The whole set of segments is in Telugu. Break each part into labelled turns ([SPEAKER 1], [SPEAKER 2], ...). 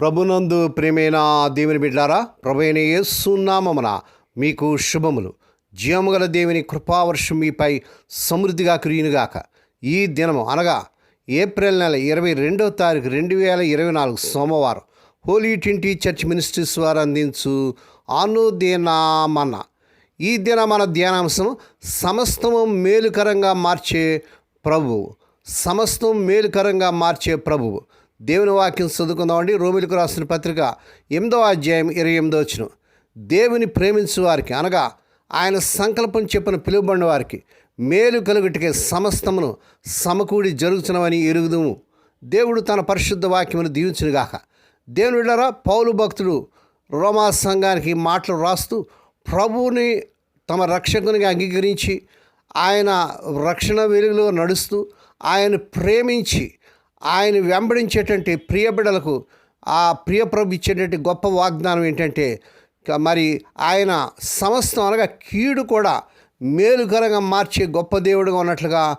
[SPEAKER 1] ప్రభునందు ప్రేమైన దేవుని బిడ్డారా ప్రభైన యేసునామమున మీకు శుభములు. జీవముగల దేవుని కృపావర్షం మీపై సమృద్ధిగా కురియునుగాక ఈ దినము అనగా ఏప్రిల్ నెల ఇరవై రెండవ తారీఖు రెండు వేల ఇరవై నాలుగు సోమవారం హోలీ ట్వంటీ చర్చ్ మినిస్ట్రీస్ వారు అందించు అనుదినామన్న ఈ దిన మన ధ్యానాంశం సమస్తము మేలుకరంగా మార్చే ప్రభువు. సమస్తం మేలుకరంగా మార్చే ప్రభువు. దేవుని వాక్యం చదువుకుందామండి రోమిలకు రాసిన పత్రిక ఎనిమిదో అధ్యాయం ఇరవై ఎనిమిదో వచ్చిన దేవుని ప్రేమించు వారికి అనగా ఆయన సంకల్పం చెప్పిన పిలువబడిన వారికి మేలు కలుగుటికే సమస్తమును సమకూడి జరుగుతున్నవని ఎరుగుదుము. దేవుడు తన పరిశుద్ధ వాక్యమును దీవించునుగాక. దేవుని పౌలు భక్తుడు రోమా సంఘానికి మాటలు రాస్తూ ప్రభువుని తమ రక్షకునిగా అంగీకరించి ఆయన రక్షణ వెలుగులో నడుస్తూ ఆయన ప్రేమించి ఆయన వెంబడించేటువంటి ప్రియబిడలకు ఆ ప్రియ ప్రభు ఇచ్చేటువంటి గొప్ప వాగ్దానం ఏంటంటే మరి ఆయన సమస్తం అనగా కీడు కూడా మేలుకరంగా మార్చే గొప్ప దేవుడుగా ఉన్నట్లుగా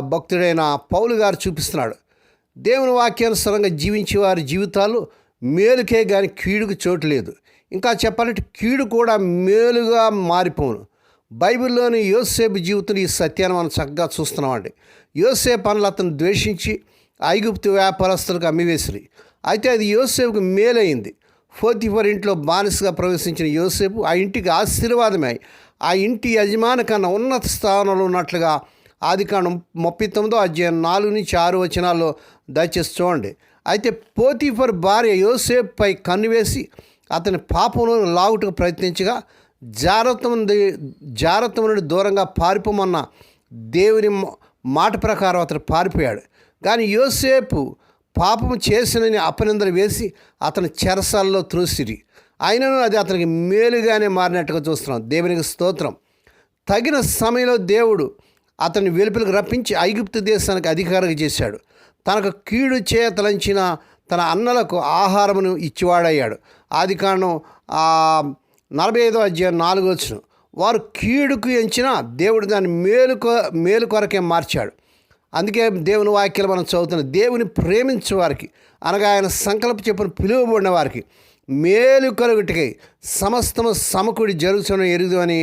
[SPEAKER 1] భక్తుడైన పౌలు గారు చూపిస్తున్నాడు. దేవుని వాక్యానుసారంగా జీవించే వారి జీవితాలు మేలుకే కానీ కీడుకు చోటు లేదు. ఇంకా చెప్పాలంటే కీడు కూడా మేలుగా మారిపోను బైబిల్లోని యోసేపు జీవితంలో ఈ సత్యాన్ని మనం చక్కగా చూస్తున్నామండి. యోసేపు పనులు అతను ద్వేషించి ఐగుప్తు వ్యాపారస్తులకు అమ్మివేసిరి. అయితే అది యోసేపుకు మేలైంది. ఫోతిఫర్ ఇంట్లో బానిసగా ప్రవేశించిన యోసేపు ఆ ఇంటికి ఆశీర్వాదమై ఆ ఇంటి యజమాని కన్నా ఉన్నత స్థానంలో ఉన్నట్లుగా ఆది కాండం ముప్పై తొమ్మిదో అధ్యాయం నాలుగు నుంచి ఆరు వచనాల్లో దయచేసి చూడండి. అయితే పోతీఫర్ భార్య యోసేపుపై కన్నువేసి అతని పాపంలో లాగుటకు ప్రయత్నించగా జాగ్రత్త నుండి జాగ్రత్త నుండి దూరంగా పారిపోమన్న దేవుని మాట ప్రకారం అతను పారిపోయాడు. కానీ యోసేపు పాపం చేసినని అపనిందలు వేసి అతని చెరసాల్లో త్రోసిరి. అయినను అది అతనికి మేలుగానే మారినట్టుగా చూస్తున్నాం. దేవునికి స్తోత్రం. తగిన సమయంలో దేవుడు అతని వెలుపలికి రప్పించి ఐగుప్తు దేశానికి అధికారిగా చేశాడు. తనకు కీడు చేతలంచిన తన అన్నలకు ఆహారమును ఇచ్చివాడయ్యాడు. ఆది కారణం నలభై ఐదో అధ్యాయం నాలుగో వచ్చిన వారు కీడుకు ఎంచిన దేవుడు దాన్ని మేలు మేలు కొరకే మార్చాడు. అందుకే దేవుని వాక్యాలు మనం చదువుతున్నాం. దేవుని ప్రేమించే వారికి అనగా ఆయన సంకల్ప చెప్పిన పిలువబడిన వారికి మేలు కలుగుటికై సమస్తము సమకుడి జరుగుతున్న ఎరుగు అని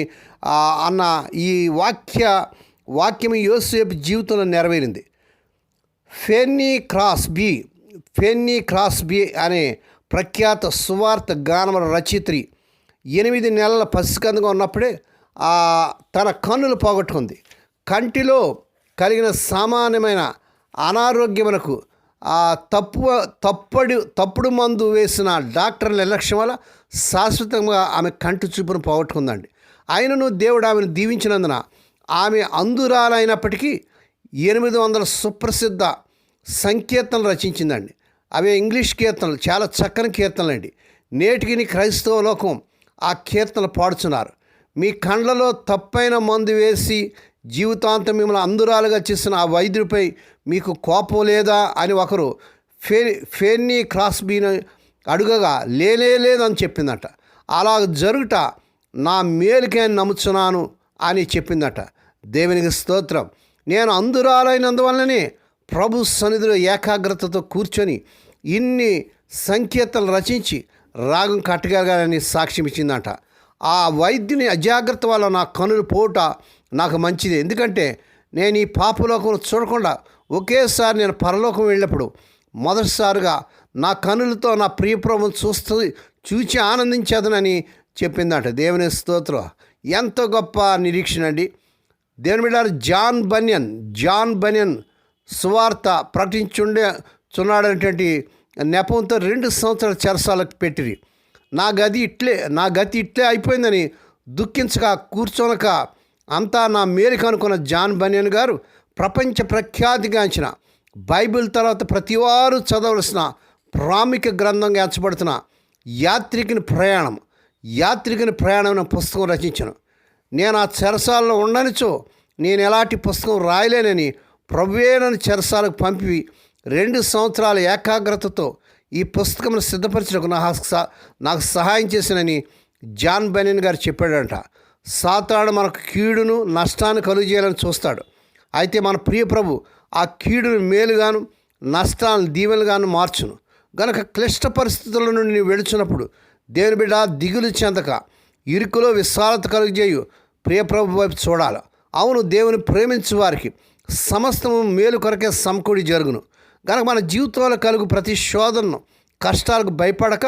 [SPEAKER 1] అన్న ఈ వాక్య వాక్యం యోసేపు జీవితంలో నెరవేరింది. Fanny Crosby Fanny Crosby అనే ప్రఖ్యాత సువార్త గానముల రచయిత్రి ఎనిమిది నెలల పసికందుగా ఉన్నప్పుడే తన కన్నులు పోగొట్టుకుంది. కంటిలో కలిగిన సామాన్యమైన అనారోగ్యమునకు ఆ తప్పు తప్పడి తప్పుడు మందు వేసిన డాక్టర్ల నిర్లక్ష్యం వల్ల శాశ్వతంగా ఆమె కంటి చూపును పోగొట్టుకుందండి. ఆయనను దేవుడు ఆమెను దీవించినందున ఆమె అందురాలైనప్పటికీ ఎనిమిది వందల సుప్రసిద్ధ సంకీర్తనలు రచించిందండి. అవే ఇంగ్లీష్ కీర్తనలు చాలా చక్కని కీర్తనలు అండి. నేటికి క్రైస్తవ లోకం ఆ కీర్తనలు పాడుచున్నారు. మీ కండ్లలో తప్పైన మందు వేసి జీవితాంతం మిమ్మల్ని అందురాలుగా చేసిన ఆ వైద్యుడిపై మీకు కోపం లేదా అని ఒకరు ఫే ఫేన్నీ క్రాస్బీని అడుగగా లేనే లేదని చెప్పిందట. అలా జరుగుట నా మేలుకే నమ్ముచున్నాను అని చెప్పిందట. దేవునికి స్తోత్రం. నేను అందురాలైనందువల్లనే ప్రభు సన్నిధిలో ఏకాగ్రతతో కూర్చొని ఇన్ని సంకేతాలు రచించి రాగం కట్టగలగాలని సాక్ష్యం ఇచ్చిందట. ఆ వైద్యుని అజాగ్రత్త వల్ల నా కనులు పోట నాకు మంచిది. ఎందుకంటే నేను ఈ పాపలోకం చూడకుండా ఒకేసారి నేను పరలోకం వెళ్ళినప్పుడు మొదటిసారిగా నా కనులతో నా ప్రియప్రభుని చూస్తూ చూచి ఆనందించేదనని చెప్పిందట. దేవుని స్తోత్రం. ఎంత గొప్ప నిరీక్షణ అండి. దేవుని బిడ్డారు జాన్ బనియన్ జాన్ బనియన్ సువార్త ప్రకటించుండే చున్నాడనేటువంటి నెపంతో రెండు సంవత్సరాల చెరసాలకు పెట్టిరి. నా గది ఇట్లే నా గతి ఇట్లే అయిపోయిందని దుఃఖించక కూర్చోనక అంతా నా మేలుకు అనుకున్న జాన్ బనియన్ గారు ప్రపంచ ప్రఖ్యాతిగాంచిన బైబిల్ తర్వాత ప్రతివారు చదవలసిన ప్రాముఖ్య గ్రంథంగా ఎంచబడుతున్న యాత్రికుని ప్రయాణం యాత్రికుని ప్రయాణం అనే పుస్తకం రచించను. నేను ఆ చెరసాలలో ఉండనిచో నేను ఎలాంటి పుస్తకం రాయలేనని ప్రభువే నన్ను చెరసాలకు పంపి రెండు సంవత్సరాల ఏకాగ్రతతో ఈ పుస్తకం సిద్ధపరచడానికి నాకు సహ- నాకు సహాయం చేసినని జాన్ బెనిన్ గారు చెప్పాడంట. సాతాడు మనకు కీడును నష్టాన్ని కలుగజేయాలని చూస్తాడు. అయితే మన ప్రియ ప్రభు ఆ కీడును మేలుగాను నష్టాలను దీవెలుగాను మార్చును. గనక క్లిష్ట పరిస్థితుల నుండి నీవు వెళుచున్నప్పుడు దేవుని బిడ్డ దిగులు చెందక ఇరుకులో విశాలత కలుగజేయు ప్రియప్రభు వైపు చూడాలి. అవును దేవుని ప్రేమించు వారికి సమస్తము మేలు కొరకే సమకూడి జరుగును. కనుక మన జీవితంలో కలుగు ప్రతి శోధనను కష్టాలకు భయపడక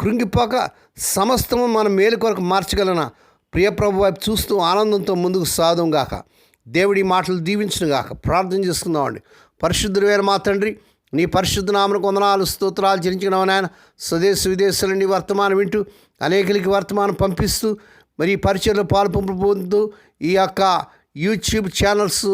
[SPEAKER 1] కృంగిపోక సమస్తము మన మేలు కొరకు మార్చగలన? ప్రియప్రభు వైపు చూస్తూ ఆనందంతో ముందుకు సాధం గాక. దేవుడి మాటలు దీవించును గాక. ప్రార్థన చేసుకుందామండి పరిశుద్ధుడైన మా తండ్రి నీ పరిశుద్ధ నామను కొందనాలు స్తోత్రాలు చెల్లించిన నాయన. స్వదేశ విదేశాల నీ వర్తమానం వింటూ అనేకలకి వర్తమానం పంపిస్తూ మరి పరిచయలు పరిచయలో పొందుతూ ఈ యొక్క యూట్యూబ్ ఛానల్స్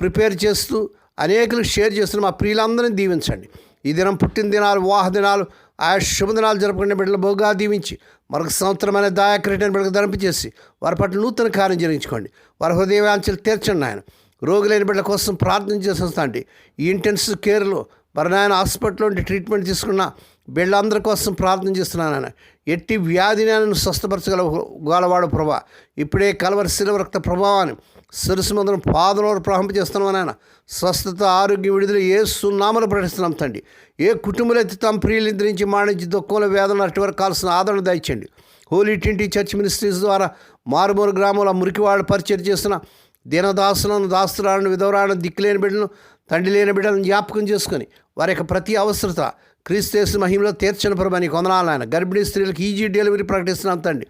[SPEAKER 1] ప్రిపేర్ చేస్తూ అనేకులకు షేర్ చేస్తున్న మా ప్రియులందరినీ దీవించండి. ఈ దినం పుట్టిన దినాలు వివాహ దినాలు ఆయా శుభదినాలు జరుపుకునే బిడ్డలు బహుగా దీవించి మరొక సంవత్సరమైన దాయాక్రీటని బిడ్డకు ధరింపజేసి వారి పట్ల నూతన కార్యం జరిగించుకోండి. వారి హృదయవాంఛలు తీర్చండి ఆయన రోగులైన బిడ్డల కోసం ప్రార్థన చేసేస్తాండి ఈ ఇంటెన్సివ్ కేర్లో మరి నాయన హాస్పిటల్లో ఉండి ట్రీట్మెంట్ తీసుకున్న వీళ్ళందరి కోసం ప్రార్థన చేస్తున్నాను ఆయన ఎట్టి వ్యాధిని నన్ను స్వస్థపరచగల గోలవాడు ప్రభా. ఇప్పుడే కలవరి శిలవ రక్త ప్రభావాన్ని శిరసు మందును పాదలో ప్రవహింపజేస్తున్నాం ఆయన స్వస్థత ఆరోగ్య విడుదల ఏ సున్నామలు ప్రకటిస్తున్నాం తండ్రి. ఏ కుటుంబాలైతే తమ ప్రియులు నిద్రించి మాణించి దుఃఖంలో వేదన అటు వరకు కావాల్సిన ఆదరణ దాయించండి హోలీ ట్వంటీ చర్చ్ మినిస్ట్రీస్ ద్వారా మారుమూరు గ్రామంలో మురికివాళ్ళు పరిచయం చేస్తున్న దీనదాసులను దాస్తురాలను విధవరాలను దిక్కులేని బిడ్డలను తండ్రి లేని బిడ్డలను జ్ఞాపకం చేసుకొని వారి యొక్క ప్రతి అవసరత క్రీస్తు మహిమలో తీర్చని ప్రభు నీకు వందనాలు ఆయన. గర్భిణీ స్త్రీలకు ఈజీ డెలివరీ ప్రకటిస్తున్నాం తండ్రి.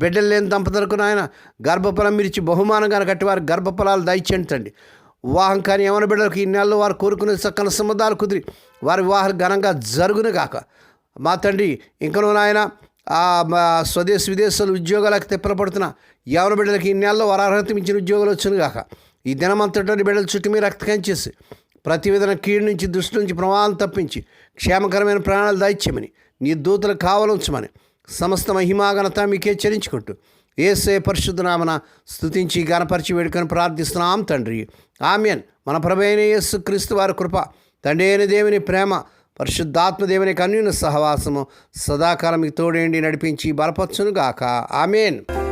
[SPEAKER 1] బిడ్డలు లేని దంపతులకు నాయన గర్భఫలం మిరిచి బహుమానంగా కట్టి వారి గర్భఫలాలు దయచేంటండి వివాహం కానీ ఏమైనా బిడ్డలకు ఈ నెలలో వారు కోరుకునే చక్కని సంబంధాలు కుదిరి. వారి వివాహాలు ఘనంగా జరుగును గాక. మా తండ్రి ఇంకనూ నాయన మా స్వదేశ విదేశాలు ఉద్యోగాలకు తిప్పలపడుతున్న యవన బిడ్డలకి ఈ నెలలో వారు అర్హత మించిన ఉద్యోగాలు వచ్చును కాక ఈ దినమంతటి బిడ్డల చుట్టూ మీరు రక్తకం చేసి ప్రతి విధన కీడు నుంచి దృష్టి నుంచి ప్రమాదం తప్పించి క్షేమకరమైన ప్రాణాలు దాయిచ్యమని నీ దూతలు కావలుంచమని సమస్త మహిమాఘనత మీకే చరించుకుంటూ ఏసే పరిశుద్ధనామన స్థుతించి గణపరిచి వేడుకొని ప్రార్థిస్తున్నాం తండ్రి. ఆమెన్. మన ప్రభైన యేసు క్రీస్తు వారి కృప తండ్రి అయిన దేవుని ప్రేమ పరిశుద్ధాత్మదేవుని కన్యున సహవాసము సదాకాలం మీకు తోడేండి నడిపించి బలపరచును గాక ఆమెన్.